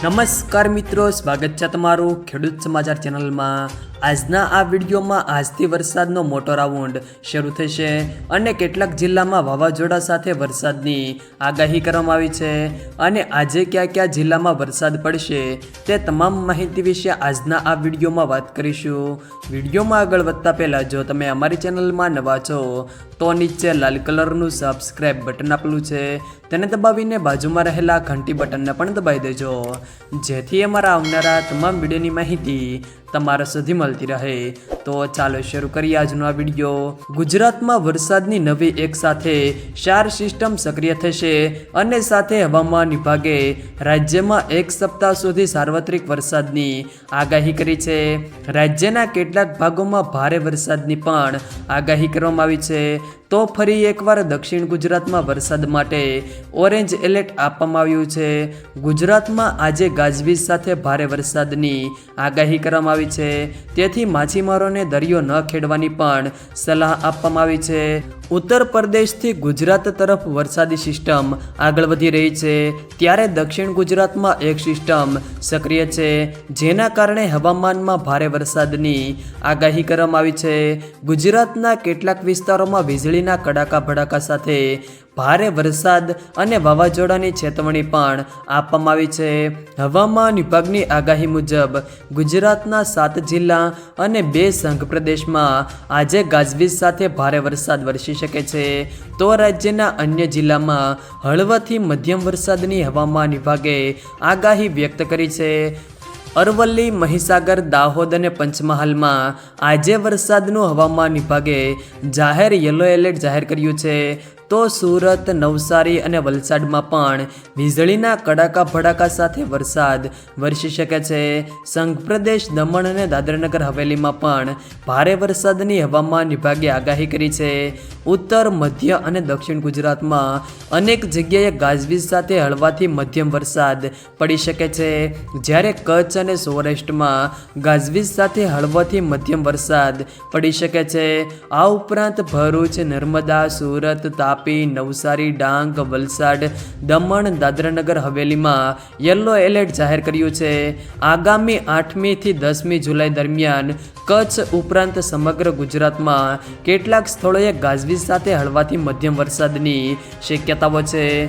નમસ્કાર મિત્રો સ્વાગત છે તમારું ખેડૂત સમાચાર ચેનલમાં. આજના આ વિડીયોમાં આજથી વરસાદનો મોટો રાઉન્ડ શરૂ થશે અને કેટલાક જિલ્લામાં વાવાઝોડા સાથે વરસાદની આગાહી કરવામાં આવી છે. અને આજે કયા કયા જિલ્લામાં વરસાદ પડશે તે તમામ માહિતી વિશે આજના આ વિડીયોમાં વાત કરીશું. વિડીયોમાં આગળ વધતા પહેલાં જો તમે અમારી ચેનલમાં નવા છો, તો નીચે લાલ કલરનું સબસ્ક્રાઇબ બટન આપેલું છે. તેને દબાવીને બાજુમાં રહેલા ઘંટી બટનને પણ દબાવી દેજો. જેથી અમારા આવનારા તમામ વિડીયોની માહિતી તમારા સુધી મળતી રહે. તો ચાલો શરૂ કરીએ આજનો આ વીડિયો. ગુજરાતમાં વરસાદની નવી એક સાથે શાર સિસ્ટમ સક્રિય થશે અને સાથે હવામાન વિભાગે રાજ્યમાં એક સપ્તાહ સુધી સાર્વત્રિક વરસાદની આગાહી કરી છે. રાજ્યના કેટલાક ભાગોમાં ભારે વરસાદની પણ આગાહી કરવામાં આવી છે. તો ફરી એકવાર દક્ષિણ ગુજરાતમાં વરસાદ માટે ઓરેન્જ એલર્ટ આપવામાં આવ્યું છે. ગુજરાતમાં આજે ગાજવીજ સાથે ભારે વરસાદની આગાહી કરવામાં આવી છે. તેથી માછીમારોને દરિયો ન ખેડવાની પણ સલાહ આપવામાં આવી છે. ઉત્તર પ્રદેશથી ગુજરાત તરફ વરસાદી સિસ્ટમ આગળ વધી રહી છે. ત્યારે દક્ષિણ ગુજરાતમાં એક સિસ્ટમ સક્રિય છે, જેના કારણે હવામાનમાં ભારે વરસાદની આગાહી કરવામાં આવી છે. ગુજરાતના કેટલાક વિસ્તારોમાં વીજળીના કડાકા ભડાકા સાથે ભારે વરસાદ અને વાવાઝોડાની ચેતવણી પણ આપવામાં આવી છે. હવામાન વિભાગની આગાહી મુજબ, ગુજરાતના સાત જિલ્લા અને બે સંઘ પ્રદેશમાં આજે ગાજવીજ સાથે ભારે વરસાદ વરસી શકે છે. તો રાજ્યના અન્ય જિલ્લામાં હળવાથી મધ્યમ વરસાદની હવામાન વિભાગે આગાહી વ્યક્ત કરી છે. અરવલ્લી, મહીસાગર, દાહોદ અને પંચમહાલમાં આજે વરસાદનું હવામાન વિભાગે જાહેર યલો એલર્ટ જાહેર કર્યું છે. તો સુરત, નવસારી અને વલસાડમાં પણ વીજળીના કડાકા ભડાકા સાથે વરસાદ વરસી શકે છે. સંઘ પ્રદેશ, દમણ અને દાદરાનગર હવેલીમાં પણ ભારે વરસાદની હવામાન વિભાગે આગાહી કરી છે. ઉત્તર, મધ્ય અને દક્ષિણ ગુજરાતમાં અનેક જગ્યાએ ગાજવીજ સાથે હળવાથી મધ્યમ વરસાદ પડી શકે છે. જ્યારે કચ્છ અને સૌરાષ્ટ્રમાં ગાજવીજ સાથે હળવાથી મધ્યમ વરસાદ પડી શકે છે. આ ઉપરાંત ભરૂચ, નર્મદા, સુરત, તાપી નવસારી, ડાંગ, વલસાડ, દમણ, દાદરાનગર, હવેલીમાં યલો એલર્ટ જાહેર કર્યું છે. આગામી આઠમીથી દસમી જુલાઈ દરમિયાન કચ્છ ઉપરાંત સમગ્ર ગુજરાતમાં કેટલાક સ્થળોએ ગાજવીજ સાથે હળવાથી મધ્યમ વરસાદની શક્યતાઓ છે.